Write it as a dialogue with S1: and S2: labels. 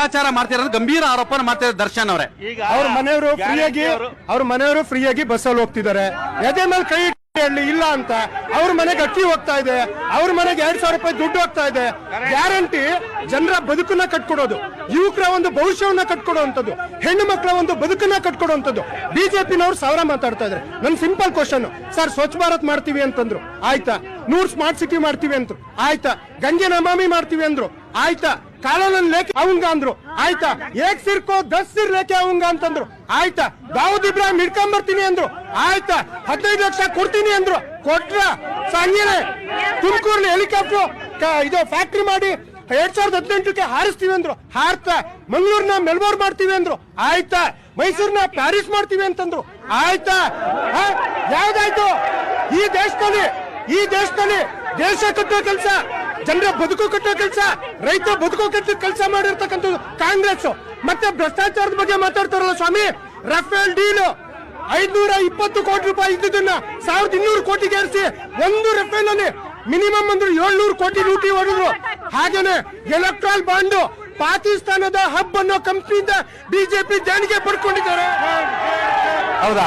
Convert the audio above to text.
S1: ಭ್ರಷ್ಟಾಚಾರ ಮಾಡ್ತಿರೋದು ಗಂಭೀರ ಆರೋಪ ಮಾಡ್ತಿರೋ ದರ್ಶನ್ ಅವರೇ.
S2: ಈಗ
S3: ಅವ್ರ ಮನೆಯವರು ಫ್ರೀಯಾಗಿ
S2: ಅವರು-
S3: ಮನೆಯವರು ಫ್ರೀಯಾಗಿ ಬಸ್ಸಲ್ಲಿ ಹೋಗ್ತಿದ್ದಾರೆ. ಎದೆ ಮೇಲೆ ಕೈ ಹೇಳಿ ಇಲ್ಲ ಅಂತ ಅವ್ರ ಮನೆಗೆ ಅಕ್ಕಿ ಹೋಗ್ತಾ ಇದೆ ಅವ್ರ ಮನೆಗೆ ಎರಡ್ ಸಾವಿರ ರೂಪಾಯಿ ದುಡ್ಡು ಹೋಗ್ತಾ ಇದೆ. ಗ್ಯಾರಂಟಿ ಜನರ ಬದುಕನ್ನ ಕಟ್ಕೊಡೋದು. ಯುವಕರ ಒಂದು ಭವಿಷ್ಯವನ್ನ ಕಟ್ಕೊಡುವಂಥದ್ದು. ಹೆಣ್ಣು ಮಕ್ಕಳ ಒಂದು ಬದುಕನ್ನ ಕಟ್ಕೊಡುವಂಥದ್ದು. ಬಿಜೆಪಿನವ್ರು ಸಾವಿರ ಮಾತಾಡ್ತಾ ಇದ್ದಾರೆ. ನನ್ simple question sir Swachh Bharat ಮಾಡ್ತೀವಿ ಅಂತಂದ್ರು. ಆಯ್ತಾ? ನೂರ್ ಸ್ಮಾರ್ಟ್ ಸಿಟಿ ಮಾಡ್ತೀವಿ ಅಂತ ಆಯ್ತಾ? ಗಂಗೆ ನಮಾಮಿ ಮಾಡ್ತೀವಿ ಅಂದ್ರು. ಆಯ್ತಾ? ಕಾಲೋನನ್ ಲೇಖೆ ಅವಂಗ ಅಂದ್ರು. ಆಯ್ತಾ? ಏಕ್ ಸಿರ್ಕೋ ದಸ್ ಸಿರ್ ಲೇಖೆ ಅವಂಗ ಅಂತಂದ್ರು. ಆಯ್ತಾ? ದಾವೂದ್ ಇಬ್ರಾಹಿಂ ಹಿಡ್ಕೊಂಡ್ ಬರ್ತೀನಿ ಅಂದ್ರು. ಆಯ್ತಾ? ಹದಿನೈದು ಲಕ್ಷ ಕೊಡ್ತೀನಿ ಅಂದ್ರು. ಕೊಟ್ರ ಸಂಜೆನೆ ತುಮಕೂರ್ಲಿ ಹೆಲಿಕಾಪ್ಟರ್ ಇದು ಫ್ಯಾಕ್ಟ್ರಿ ಮಾಡಿ ಎರಡ್ ಸಾವಿರದ ಹದಿನೆಂಟಕ್ಕೆ ಹಾರಿಸ್ತೀವಿ ಅಂದ್ರು. ಹಾರ್ತಾ? ಮಂಗಳೂರ್ನ ಮೆಲ್ಬೋರ್ ಮಾಡ್ತೀವಿ ಅಂದ್ರು. ಆಯ್ತಾ? ಮೈಸೂರ್ನ ಪ್ಯಾರಿಸ್ ಮಾಡ್ತೀವಿ ಅಂತಂದ್ರು. ಆಯ್ತಾ? ಯಾವ್ದಾಯ್ತು? ಈ ದೇಶದಲ್ಲಿ ಈ ದೇಶದಲ್ಲಿ ದೇಶ ಕಟ್ಟೋ ಕೆಲಸ. ಜನರ ಬದುಕು ಕಟ್ಟೋ ಕೆಲಸ ರೈತ ಬದುಕು ಕಟ್ಟ ಕೆಲಸ ಮಾಡಿರ್ತಕ್ಕಂಥದ್ದು ಕಾಂಗ್ರೆಸ್. ಮತ್ತೆ ಭ್ರಷ್ಟಾಚಾರದ ಬಗ್ಗೆ ಮಾತಾಡ್ತಾರಲ್ಲ ಸ್ವಾಮಿ? Rafale deal. ಐದ್ನೂರ ಇಪ್ಪತ್ತು ಕೋಟಿ ರೂಪಾಯಿ ಇದ್ದಿದ್ದನ್ನ ಸಾವಿರದ ಇನ್ನೂರು ಕೋಟಿಗೆ ಏರಿಸಿ ಒಂದು ರಫೇಲ್ ಅಲ್ಲಿ ಮಿನಿಮಮ್ ಅಂದ್ರೆ ಏಳ್ನೂರು ಕೋಟಿ ಲೂಟಿ ಹೊಡೆದ್ರು. ಹಾಗೇನೆ ಎಲೆಕ್ಟ್ರಾಲ್ ಬಾಂಡ್ ಪಾಕಿಸ್ತಾನದ ಹಬ್ ಅನ್ನೋ ಕಂಪ್ನಿಯಿಂದ ಬಿಜೆಪಿ ದೇಣಿಗೆ ಪಡ್ಕೊಂಡಿದ್ದಾರೆ.
S1: ಹೌದಾ?